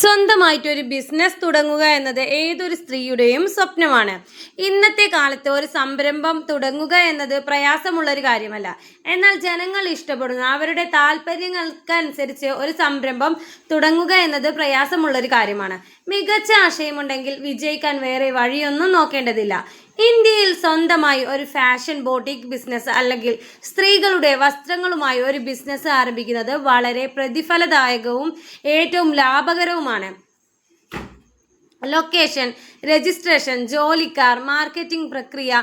സ്വന്തമായിട്ട് ഒരു ബിസിനസ് തുടങ്ങുക എന്നത് ഏതൊരു സ്ത്രീയുടെയും സ്വപ്നമാണ്. ഇന്നത്തെ കാലത്ത് ഒരു സംരംഭം തുടങ്ങുക എന്നത് പ്രയാസമുള്ള ഒരു കാര്യമല്ല. എന്നാൽ ജനങ്ങൾ ഇഷ്ടപ്പെടുന്ന അവരുടെ താല്പര്യങ്ങൾക്കനുസരിച്ച് ഒരു സംരംഭം തുടങ്ങുക എന്നത് പ്രയാസമുള്ള ഒരു കാര്യമാണ്. മികച്ച ആശയമുണ്ടെങ്കിൽ വിജയിക്കാൻ വേറെ വഴിയൊന്നും നോക്കേണ്ടതില്ല. ഇന്ത്യയിൽ സ്വന്തമായി ഒരു ഫാഷൻ ബോട്ടിക് ബിസിനസ് അല്ലെങ്കിൽ സ്ത്രീകളുടെ വസ്ത്രങ്ങളുമായി ഒരു ബിസിനസ് ആരംഭിക്കുന്നത് വളരെ പ്രതിഫലദായകവും ഏറ്റവും ലാഭകരവുമാണ്. ലൊക്കേഷൻ രജിസ്ട്രേഷൻ ജോലിക്കാർ മാർക്കറ്റിംഗ് പ്രക്രിയ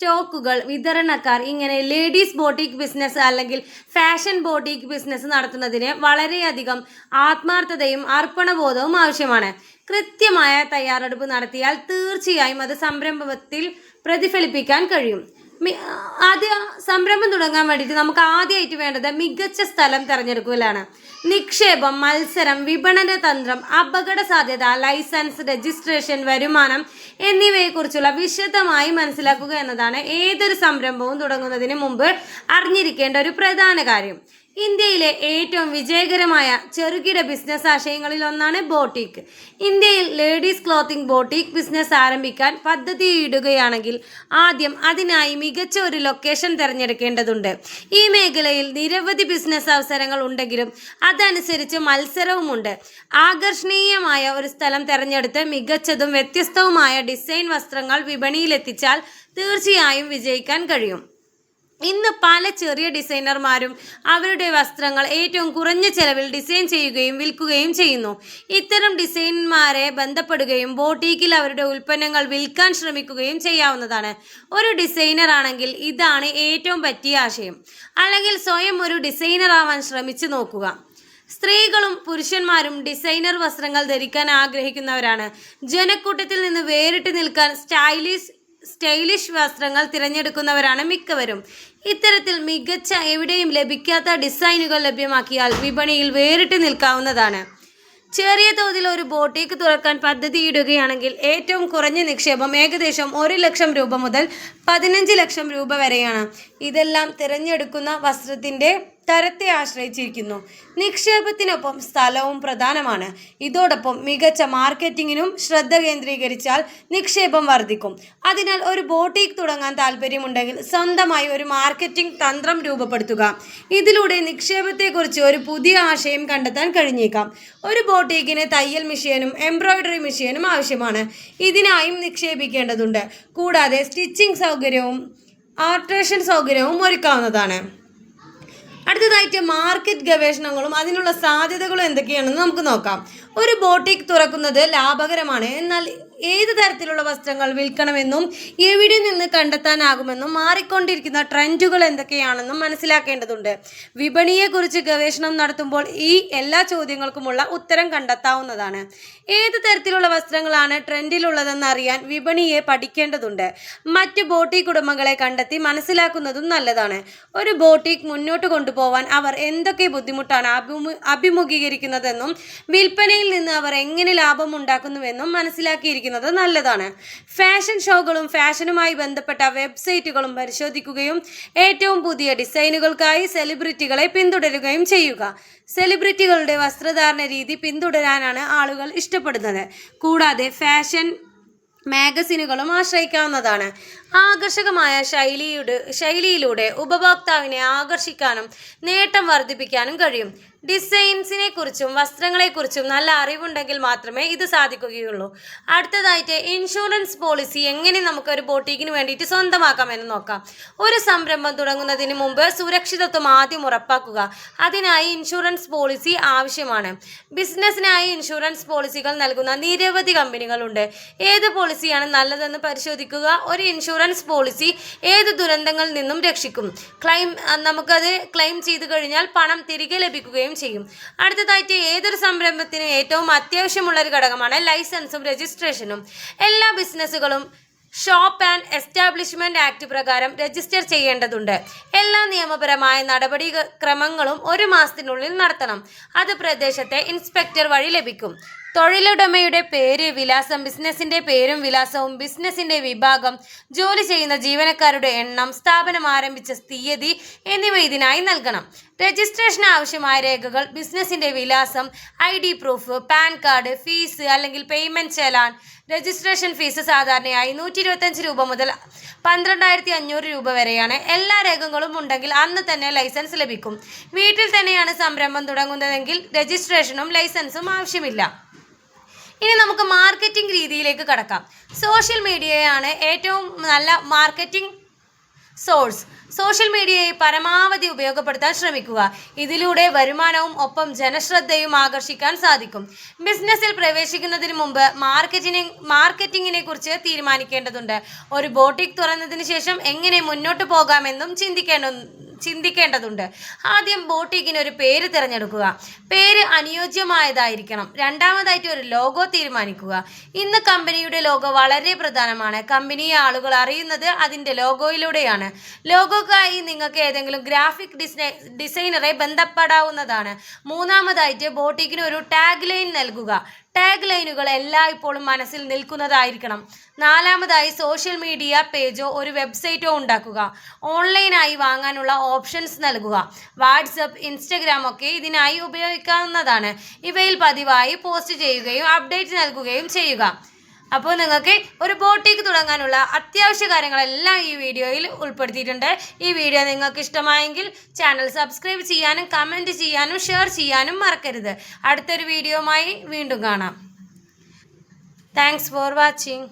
സ്റ്റോക്കുകൾ വിതരണക്കാർ ഇങ്ങനെ ലേഡീസ് ബോട്ടിക് ബിസിനസ് അല്ലെങ്കിൽ ഫാഷൻ ബോട്ടിക് ബിസിനസ് നടത്തുന്നതിന് വളരെയധികം ആത്മാർത്ഥതയും അർപ്പണബോധവും ആവശ്യമാണ്. കൃത്യമായ തയ്യാറെടുപ്പ് നടത്തിയാൽ തീർച്ചയായും അത് സംരംഭത്തിൽ പ്രതിഫലിപ്പിക്കാൻ കഴിയും. ആദ്യ സംരംഭം തുടങ്ങാൻ വേണ്ടിയിട്ട് നമുക്ക് ആദ്യമായിട്ട് വേണ്ടത് മികച്ച സ്ഥലം തിരഞ്ഞെടുക്കലാണ്. നിക്ഷേപം മത്സരം വിപണന തന്ത്രം അപകട സാധ്യത ലൈസൻസ് രജിസ്ട്രേഷൻ വരുമാനം എന്നിവയെക്കുറിച്ചുള്ള വിശദമായി മനസ്സിലാക്കുക എന്നതാണ് ഏതൊരു സംരംഭവും തുടങ്ങുന്നതിന് മുമ്പ് അറിഞ്ഞിരിക്കേണ്ട ഒരു പ്രധാന കാര്യം. ഇന്ത്യയിലെ ഏറ്റവും വിജയകരമായ ചെറുകിട ബിസിനസ് ആശയങ്ങളിൽ ഒന്നാണ് ബോട്ടിക് ഇന്ത്യയിൽ ലേഡീസ് ക്ലോത്തിംഗ് ബോട്ടിക് ബിസിനസ് ആരംഭിക്കാൻ പദ്ധതിയിടുകയാണെങ്കിൽ ആദ്യം അതിനായി മികച്ച ഒരു ലൊക്കേഷൻ തിരഞ്ഞെടുക്കേണ്ടതുണ്ട്. ഈ മേഖലയിൽ നിരവധി ബിസിനസ് അവസരങ്ങൾ ഉണ്ടെങ്കിലും അതനുസരിച്ച് മത്സരവുമുണ്ട്. ആകർഷണീയമായ ഒരു സ്ഥലം തിരഞ്ഞെടുത്ത് മികച്ചതും വ്യത്യസ്തവുമായ ഡിസൈൻ വസ്ത്രങ്ങൾ വിപണിയിലെത്തിച്ചാൽ തീർച്ചയായും വിജയിക്കാൻ കഴിയും. ഇന്ന് പല ചെറിയ ഡിസൈനർമാരും അവരുടെ വസ്ത്രങ്ങൾ ഏറ്റവും കുറഞ്ഞ ചെലവിൽ ഡിസൈൻ ചെയ്യുകയും വിൽക്കുകയും ചെയ്യുന്നു. ഇത്തരം ഡിസൈനർമാരെ ബന്ധപ്പെടുകയും ബോട്ടീക്കിൽ അവരുടെ ഉൽപ്പന്നങ്ങൾ വിൽക്കാൻ ശ്രമിക്കുകയും ചെയ്യാവുന്നതാണ്. ഒരു ഡിസൈനർ ആണെങ്കിൽ ഇതാണ് ഏറ്റവും പറ്റിയ ആശയം. അല്ലെങ്കിൽ സ്വയം ഒരു ഡിസൈനർ ആവാൻ ശ്രമിച്ചു നോക്കുക. സ്ത്രീകളും പുരുഷന്മാരും ഡിസൈനർ വസ്ത്രങ്ങൾ ധരിക്കാൻ ആഗ്രഹിക്കുന്നവരാണ്. ജനക്കൂട്ടത്തിൽ നിന്ന് വേറിട്ട് നിൽക്കാൻ സ്റ്റൈലിഷ് സ്റ്റൈലിഷ് വസ്ത്രങ്ങൾ തിരഞ്ഞെടുക്കുന്നവരാണ് മിക്കവരും. ഇത്തരത്തിൽ മികച്ച എവിടെയും ലഭിക്കാത്ത ഡിസൈനുകൾ ലഭ്യമാക്കിയാൽ വിപണിയിൽ വേറിട്ട് നിൽക്കാവുന്നതാണ്. ചെറിയ തോതിൽ ഒരു ബോട്ടേക്ക് തുറക്കാൻ പദ്ധതിയിടുകയാണെങ്കിൽ ഏറ്റവും കുറഞ്ഞ നിക്ഷേപം ഏകദേശം ഒരു ലക്ഷം രൂപ മുതൽ പതിനഞ്ച് ലക്ഷം രൂപ വരെയാണ്. ഇതെല്ലാം തിരഞ്ഞെടുക്കുന്ന വസ്ത്രത്തിന്റെ തരത്തെ ആശ്രയിച്ചിരിക്കുന്നു. നിക്ഷേപത്തിനൊപ്പം സ്ഥലവും പ്രധാനമാണ്. ഇതോടൊപ്പം മികച്ച മാർക്കറ്റിങ്ങിനും ശ്രദ്ധ കേന്ദ്രീകരിച്ചാൽ നിക്ഷേപം വർദ്ധിക്കും. അതിനാൽ ഒരു ബോട്ടീക്ക് തുടങ്ങാൻ താല്പര്യമുണ്ടെങ്കിൽ സ്വന്തമായി ഒരു മാർക്കറ്റിംഗ് തന്ത്രം രൂപപ്പെടുത്തുക. ഇതിലൂടെ നിക്ഷേപത്തെക്കുറിച്ച് ഒരു പുതിയ ആശയം കണ്ടെത്താൻ കഴിഞ്ഞേക്കാം. ഒരു ബോട്ടീക്കിന് തയ്യൽ മെഷീനും എംബ്രോയിഡറി മെഷീനും ആവശ്യമാണ്. ഇതിനായും നിക്ഷേപിക്കേണ്ടതുണ്ട്. കൂടാതെ സ്റ്റിച്ചിങ് സൗകര്യവും ആർട്രേഷൻ സൗകര്യവും ഒരുക്കാവുന്നതാണ്. അടുത്തതായിട്ട് മാർക്കറ്റ് ഗവേഷണങ്ങളും അതിനുള്ള സാധ്യതകളും എന്തൊക്കെയാണെന്ന് നമുക്ക് നോക്കാം. ഒരു ബോട്ടിക് തുറക്കുന്നത് ലാഭകരമാണ്. എന്നാൽ ഏത് തരത്തിലുള്ള വസ്ത്രങ്ങൾ വിൽക്കണമെന്നും എവിടെ നിന്ന് കണ്ടെത്താനാകുമെന്നും മാറിക്കൊണ്ടിരിക്കുന്ന ട്രെൻഡുകൾ എന്തൊക്കെയാണെന്നും മനസ്സിലാക്കേണ്ടതുണ്ട്. വിപണിയെക്കുറിച്ച് ഗവേഷണം നടത്തുമ്പോൾ ഈ എല്ലാ ചോദ്യങ്ങൾക്കുമുള്ള ഉത്തരം കണ്ടെത്താവുന്നതാണ്. ഏത് തരത്തിലുള്ള വസ്ത്രങ്ങളാണ് ട്രെൻഡിലുള്ളതെന്ന് അറിയാൻ വിപണിയെ പഠിക്കേണ്ടതുണ്ട്. മറ്റ് ബോട്ടിക് ഉടമകളെ കണ്ടെത്തി മനസ്സിലാക്കുന്നതും നല്ലതാണ്. ഒരു ബോട്ടിക് മുന്നോട്ട് കൊണ്ടുപോകാൻ അവർ എന്തൊക്കെ ബുദ്ധിമുട്ടാണ് അഭിമു അഭിമുഖീകരിക്കുന്നതെന്നും വിൽപ്പനയിൽ നിന്ന് അവർ എങ്ങനെ ലാഭം ഉണ്ടാക്കുന്നുവെന്നും മനസ്സിലാക്കിയിരിക്കുന്നത് നല്ലതാണ്. ഫാഷൻ ഷോകളും ഫാഷനുമായി ബന്ധപ്പെട്ട വെബ്സൈറ്റുകളും പരിശോധിക്കുകയും ഏറ്റവും പുതിയ ഡിസൈനുകൾക്കായി സെലിബ്രിറ്റികളെ പിന്തുടരുകയും ചെയ്യുക. സെലിബ്രിറ്റികളുടെ വസ്ത്രധാരണ രീതി പിന്തുടരാനാണ് ആളുകൾ ഇഷ്ടപ്പെടുന്നത്. കൂടാതെ ഫാഷൻ മാഗസിനുകളും ആശ്രയിക്കാവുന്നതാണ്. ആകർഷകമായ ശൈലിയുടെ ശൈലിയിലൂടെ ഉപഭോക്താവിനെ ആകർഷിക്കാനും നേട്ടം വർദ്ധിപ്പിക്കാനും കഴിയും. ഡിസൈൻസിനെ കുറിച്ചും വസ്ത്രങ്ങളെക്കുറിച്ചും നല്ല അറിവുണ്ടെങ്കിൽ മാത്രമേ ഇത് സാധിക്കുകയുള്ളൂ. അടുത്തതായിട്ട് ഇൻഷുറൻസ് പോളിസി എങ്ങനെ നമുക്ക് ഒരു ബോട്ടീക്കിന് വേണ്ടിയിട്ട് സ്വന്തമാക്കാം എന്ന് നോക്കാം. ഒരു സംരംഭം തുടങ്ങുന്നതിന് മുമ്പ് സുരക്ഷിതത്വം ആദ്യം ഉറപ്പാക്കുക. അതിനായി ഇൻഷുറൻസ് പോളിസി ആവശ്യമാണ്. ബിസിനസ്സിനായി ഇൻഷുറൻസ് പോളിസികൾ നൽകുന്ന നിരവധി കമ്പനികളുണ്ട്. ഏത് പോളിസിയാണ് നല്ലതെന്ന് പരിശോധിക്കുക. ഒരു ഇൻഷുറൻസ് പോളിസി ഏത് ദുരന്തങ്ങളിൽ നിന്നും രക്ഷിക്കും? ക്ലെയിം നമുക്കത് ക്ലെയിം ചെയ്തു കഴിഞ്ഞാൽ പണം തിരികെ ലഭിക്കുകയും ചെയ്യും. അടുത്തതായിട്ട് ഏതൊരു സംരംഭത്തിനും ഏറ്റവും അത്യാവശ്യമുള്ള ഒരു ഘടകമാണ് ലൈസൻസും രജിസ്ട്രേഷനും. എല്ലാ ബിസിനസ്സുകളും ഷോപ്പ് ആൻഡ് എസ്റ്റാബ്ലിഷ്മെന്റ് ആക്ട് പ്രകാരം രജിസ്റ്റർ ചെയ്യേണ്ടതുണ്ട്. എല്ലാ നിയമപരമായ നടപടി ക്രമങ്ങളും ഒരു മാസത്തിനുള്ളിൽ നടത്തണം. അത് പ്രദേശത്തെ ഇൻസ്പെക്ടർ വഴി ലഭിക്കും. തൊഴിലുടമയുടെ പേര് വിലാസം ബിസിനസിന്റെ പേരും വിലാസവും ബിസിനസിന്റെ വിഭാഗം ജോലി ചെയ്യുന്ന ജീവനക്കാരുടെ എണ്ണം സ്ഥാപനം ആരംഭിച്ച തീയതി എന്നിവ ഇതിനായി നൽകണം. രജിസ്ട്രേഷന് ആവശ്യമായ രേഖകൾ ബിസിനസിന്റെ വിലാസം I D proof PAN card fees അല്ലെങ്കിൽ പേയ്മെന്റ് ചെലാൻ രജിസ്ട്രേഷൻ ഫീസ് സാധാരണയായി നൂറ്റി ഇരുപത്തഞ്ച് രൂപ മുതൽ പന്ത്രണ്ടായിരത്തി അഞ്ഞൂറ് രൂപ വരെയാണ്. എല്ലാ രേഖകളും ഉണ്ടെങ്കിൽ അന്ന് തന്നെ ലൈസൻസ് ലഭിക്കും. വീട്ടിൽ തന്നെയാണ് സംരംഭം തുടങ്ങുന്നതെങ്കിൽ രജിസ്ട്രേഷനും ലൈസൻസും ആവശ്യമില്ല. ഇനി നമുക്ക് മാർക്കറ്റിംഗ് രീതിയിലേക്ക് കടക്കാം. സോഷ്യൽ മീഡിയയാണ് ഏറ്റവും നല്ല മാർക്കറ്റിംഗ് സോഴ്സ്. സോഷ്യൽ മീഡിയയെ പരമാവധി ഉപയോഗപ്പെടുത്താൻ ശ്രമിക്കുക. ഇതിലൂടെ വരുമാനവും ഒപ്പം ജനശ്രദ്ധയും ആകർഷിക്കാൻ സാധിക്കും. ബിസിനസ്സിൽ പ്രവേശിക്കുന്നതിന് മുമ്പ് മാർക്കറ്റിനെ മാർക്കറ്റിങ്ങിനെ കുറിച്ച് തീരുമാനിക്കേണ്ടതുണ്ട്. ഒരു ബോട്ടിക് തുറന്നതിന് ശേഷം എങ്ങനെ മുന്നോട്ട് പോകാമെന്നും ചിന്തിക്കേണ്ട ചിന്തിക്കേണ്ടതുണ്ട്. ആദ്യം ബോട്ടിക്കിന് ഒരു പേര് തിരഞ്ഞെടുക്കുക. പേര് അനുയോജ്യമായതായിരിക്കണം. രണ്ടാമതായിട്ട് ഒരു ലോഗോ തീരുമാനിക്കുക. ഇന്ന് കമ്പനിയുടെ ലോഗോ വളരെ പ്രധാനമാണ്. കമ്പനിയെ ആളുകൾ അറിയുന്നത് അതിന്റെ ലോഗോയിലൂടെയാണ്. ലോഗോക്കായി നിങ്ങൾക്ക് ഏതെങ്കിലും ഗ്രാഫിക് ഡിസൈ ഡിസൈനറെ ബന്ധപ്പെടാവുന്നതാണ്. മൂന്നാമതായിട്ട് ബോട്ടിക്കിന് ഒരു ടാഗ് ലൈൻ നൽകുക. ടാഗ് ലൈനുകൾ എല്ലായ്പ്പോഴും മനസ്സിൽ നിൽക്കുന്നതായിരിക്കണം. നാലാമതായി സോഷ്യൽ മീഡിയ പേജോ ഒരു വെബ്സൈറ്റോ ഉണ്ടാക്കുക. ഓൺലൈനായി വാങ്ങാനുള്ള ഓപ്ഷൻസ് നൽകുക. വാട്സപ്പ് ഇൻസ്റ്റഗ്രാം ഒക്കെ ഇതിനായി ഉപയോഗിക്കാവുന്നതാണ്. ഇവയിൽ പതിവായി പോസ്റ്റ് ചെയ്യുകയും അപ്ഡേറ്റ് നൽകുകയും ചെയ്യുക. അപ്പോൾ നിങ്ങൾക്ക് ഒരു ബോട്ടിക്ക് തുടങ്ങാനുള്ള അത്യാവശ്യ കാര്യങ്ങളെല്ലാം ഈ വീഡിയോയിൽ ഉൾപ്പെടുത്തിയിട്ടുണ്ട്. ഈ വീഡിയോ നിങ്ങൾക്ക് ഇഷ്ടമായെങ്കിൽ ചാനൽ സബ്സ്ക്രൈബ് ചെയ്യാനും കമന്റ് ചെയ്യാനും ഷെയർ ചെയ്യാനും മറക്കരുത്. അടുത്തൊരു വീഡിയോയുമായി വീണ്ടും കാണാം. Thanks for watching